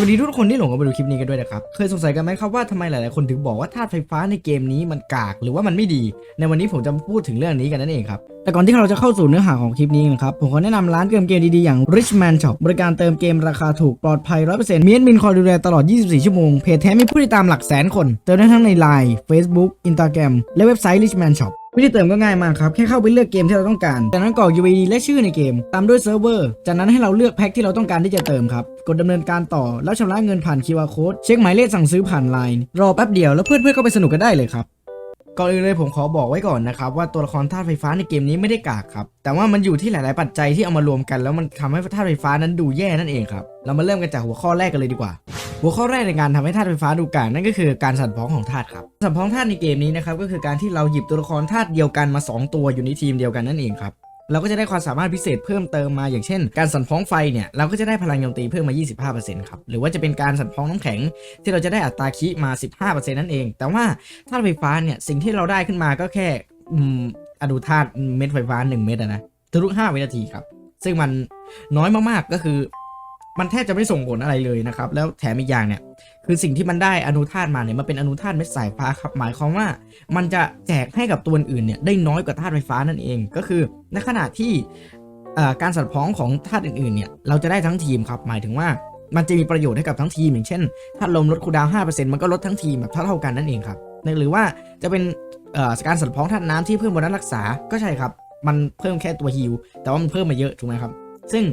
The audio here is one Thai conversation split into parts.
สวัสดีทุกคนที่หลงเข้ามาดูคลิปนี้กันด้วยนะครับ เคยสงสัยกันไหมครับว่าทำไมหลาย ๆ คนถึงบอกว่าธาตุไฟฟ้าในเกมนี้มันกากหรือว่ามันไม่ดี ในวันนี้ผมจะพูดถึงเรื่องนี้กันนั่นเองครับ แต่ก่อนที่เราจะเข้าสู่เนื้อหาของคลิปนี้นะครับ ผมขอแนะนำร้านเติมเกมดี ๆ อย่าง Richman Shop บริการเติมเกมราคาถูกปลอดภัย 100%มีแอดมินคอยดูแลตลอด 24 ชั่วโมง เพจแท้มีผู้ติดตามหลักแสนคน เติมได้ทั้งใน Line Facebook Instagram และเว็บไซต์ Richman Shop วิธีเติมก็ง่ายมากครับ แค่เข้าไปเลือกเกมที่เราต้องการ จากนั้นกรอก UID และชื่อในเกม ตามด้วยเซิร์ฟเวอร์ จากนั้นให้เราเลือกแพ็คที่เราต้องการที่จะเติมครับ กดดำเนินการต่อ แล้วชำระเงินผ่าน QR Code เช็คหมายเลขสั่งซื้อผ่าน Line รอแป๊บเดียวแล้วเพื่อนๆก็ไปสนุกกันได้เลยครับ ก่อนอื่นเลยผมขอบอกไว้ก่อนนะครับว่าตัวละครธาตุไฟฟ้าในเกมนี้ไม่ได้กากครับ แต่ว่ามันอยู่ที่หลาย ๆ ปัจจัยที่เอามารวมกันแล้วมันทำให้ธาตุไฟฟ้านั้นดูแย่นั่นเองครับ เรามาเริ่มกันจากหัวข้อแรกกันเลยดีกว่า หัวข้อแรกในการทำให้ธาตุไฟฟ้าดูกากนั่นก็คือการสั่นพ้องของธาตุครับ สั่นพ้องธาตุในเกมนี้นะครับก็คือการที่เราหยิบตัวละครธาตุเดียวกันมา 2 ตัวอยู่ในทีมเดียวกันนั่นเองครับ เราก็จะได้ความสามารถพิเศษเพิ่มเติมมาอย่างเช่น การสั่นพ้องไฟเนี่ยเราก็จะได้พลังโจมตีเพิ่มมา 25%ครับหรือว่าจะเป็นการสั่นพ้องน้ำแข็ง ที่เราจะได้อัตราคิมา 15%นั่นเอง แต่ว่าธาตุไฟฟ้าเนี่ยสิ่งที่เราได้ขึ้นมาก็แค่อนุธาตุเม็ดไฟฟ้า 1 เม็ดอะนะทุกๆ5วินาทีครับซึ่งมันน้อยมากๆก็คือ มันแทบจะไม่ส่งผลอะไรเลยนะครับแล้วแถมอีกอย่างเนี่ย คือสิ่งที่มันได้อนุธาตุมาเนี่ยมันเป็นอนุธาตุเม็ดสายฟ้าครับหมายความว่า มันจะแจกให้กับตัวอื่นเนี่ยได้น้อยกว่าธาตุไฟฟ้านั่นเอง ก็คือในขณะที่การสัตว์พ้องของธาตุอื่นๆเนี่ยเราจะได้ทั้งทีมครับหมายถึงว่ามันจะมีประโยชน์ให้กับทั้งทีม อย่างเช่นธาลมลดคูดาวน์5%มันก็ลดทั้งทีมแบบเท่าๆกันนั่นเองครับหรือว่าจะเป็นการสัตว์พ้องธาตุน้ำที่เพิ่มบนนั้นรักษาก็ใช่ครับ มันเพิ่มแค่ตัวฮิลแต่ว่ามันเพิ่มมาเยอะถูกไหมครับ ซึ่ง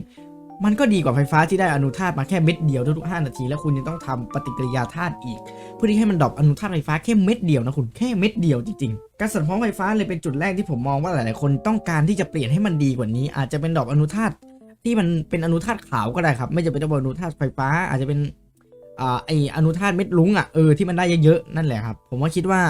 มันก็ดีกว่าไฟฟ้าที่ได้อนุธาตุมาแค่เม็ดเดียวทุกๆ5นาที แล้วคุณยังต้องทำปฏิกิริยาธาตุอีก เพื่อที่ให้มันดรอปอนุธาตุไฟฟ้าแค่เม็ดเดียวนะคุณแค่เม็ดเดียวจริงๆการสั่นพ้องไฟฟ้าเลยเป็นจุดแรกที่ผมมองว่าหลายๆคนต้องการที่จะเปลี่ยนให้มันดีกว่านี้ อาจจะเป็นดรอปอนุธาตุที่มันเป็นอนุธาตุขาวก็ได้ครับ ไม่จำเป็นต้องเป็นอนุธาตุไฟฟ้า อาจจะเป็นอ่าไออนุธาตุเม็ดลุ้งอะเออที่มันได้เยอะๆนั่นแหละครับ ผมว่าคิดว่า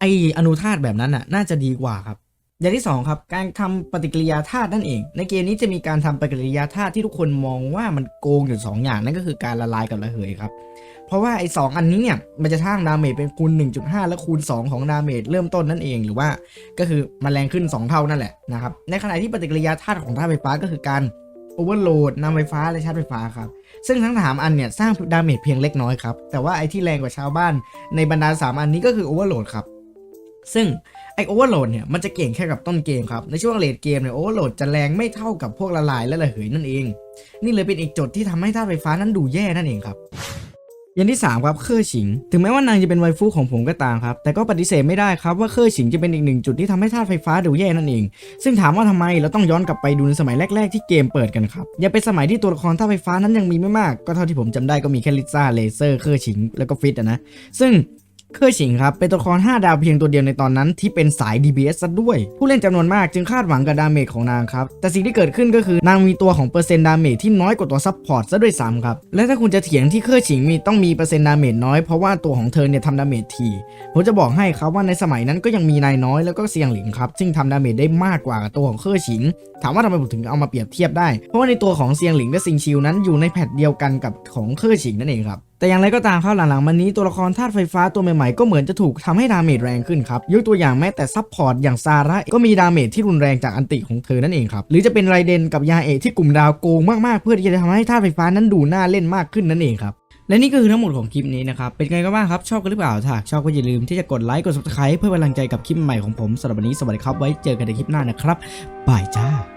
ไออนุธาตุแบบนั้นอะน่าจะดีกว่าครับ อย่างที่สองครับ การทำปฏิกิริยาธาตุนั่นเอง ในเกมนี้จะมีการทำปฏิกิริยาธาตุที่ทุกคนมองว่ามันโกงอยู่สองอย่างนั่นก็คือการละลายกับระเหยครับ เพราะว่าไอ้สองอันนี้เนี่ยมันจะสร้างดาเมจเป็นคูณ 1.5 และคูณ 2 ของดาเมจเริ่มต้นนั่นเองหรือว่าก็คือมันแรงขึ้น 2 เท่านั่นแหละนะครับ ในขณะที่ปฏิกิริยาธาตุของธาตุไฟฟ้าก็คือการโอเวอร์โหลดนำไฟฟ้าและชาร์จไฟฟ้าครับ ซึ่งทั้งสามอันเนี่ยสร้างดาเมจเพียงเล็กน้อยครับ แต่ว่าไอ้ที่แรงกว่าชาวบ้านในบรรดาสามอันนี้ก็คือโอเวอร์โหลดครับ ซึ่งไอโอเวอร์โหลดเนี่ยมันจะเก่งแค่กับต้นเกมครับ ในช่วงเลดเกมเนี่ยโอเวอร์โหลดจะแรงไม่เท่ากับพวกละลายและระเหยนั่นเอง นี่เลยเป็นอีกจุดที่ทำให้ธาตุไฟฟ้านั้นดูแย่นั่นเองครับอย่างที่ 3 ครับเคอร์ฉิง ถึงแม้ว่านางจะเป็นไวฟูของผมก็ตามครับ แต่ก็ปฏิเสธไม่ได้ครับว่าเคอร์ฉิงจะเป็นอีกหนึ่งจุดที่ทำให้ธาตุไฟฟ้าดูแย่นั่นเอง ซึ่งถามว่าทำไมเราต้องย้อนกลับไปดูในสมัยแรก ๆ ที่เกมเปิดกันครับยังเป็นสมัยที่ตัวละครธาตุไฟฟ้านั้นยังมีไม่มาก ก็เท่าที่ผมจำได้ก็มีแค่ลิซ่าเลเซอร์เคอร์ฉิง แล้วก็ฟิตนะ ซึ่ง เคอร์ฉิงครับ เป็นตัวละคร 5 ดาวเพียงตัวเดียวในตอนนั้นที่เป็นสาย DBS ซะด้วย ผู้เล่นจำนวนมากจึงคาดหวังกับดาเมจของนางครับ แต่สิ่งที่เกิดขึ้นก็คือนางมีตัวของเปอร์เซ็นต์ดาเมจที่น้อยกว่าตัวซัพพอร์ตซะด้วยซ้ำครับ และถ้าคุณจะเถียงที่เคอร์ฉิงมีต้องมีเปอร์เซ็นต์ดาเมจน้อยเพราะว่าตัวของเธอเนี่ยทำดาเมจทีผมจะบอกให้ครับว่าในสมัยนั้นก็ยังมีนายน้อยแล้วก็เซียงหลิงครับซึ่งทำดาเมจได้มากกว่าตัวของเคอร์ฉิง ถามว่าทำไมผมถึงเอามาเปรียบเทียบได้ เพราะว่าในตัวของเซียงหลิงและซิงชิวนั้นอยู่ในแพทเดียวกันกับของเคอร์ฉิงนั่นเองครับแต่อย่างไรก็ตามครับหลังๆมานี้ตัวละครธาตุไฟฟ้าตัวใหม่ๆ ก็เหมือนจะถูกทำให้ดาเมจแรงขึ้นครับ ยกตัวอย่างแม้แต่ซับพอร์ตอย่างซาร่าก็มีดาเมจที่รุนแรงจากอันติของเธอนั่นเองครับ หรือจะเป็นไรเดนกับยาเอะที่กลุ่มดาวโกงมากๆ เพื่อที่จะทำให้ธาตุไฟฟ้านั้นดูน่าเล่นมากขึ้นนั่นเองครับและนี่ก็คือทั้งหมดของคลิปนี้นะครับ เป็นไงกันบ้างครับ ชอบกันหรือเปล่า ถ้าชอบก็อย่าลืมที่จะกดไลค์ กด subscribe เพื่อเป็นกำลังใจกับคลิปใหม่ของผมสำหรับวันนี้ สวัสดีครับ ไว้เจอกันในคลิปหน้านะครับ บายจ้า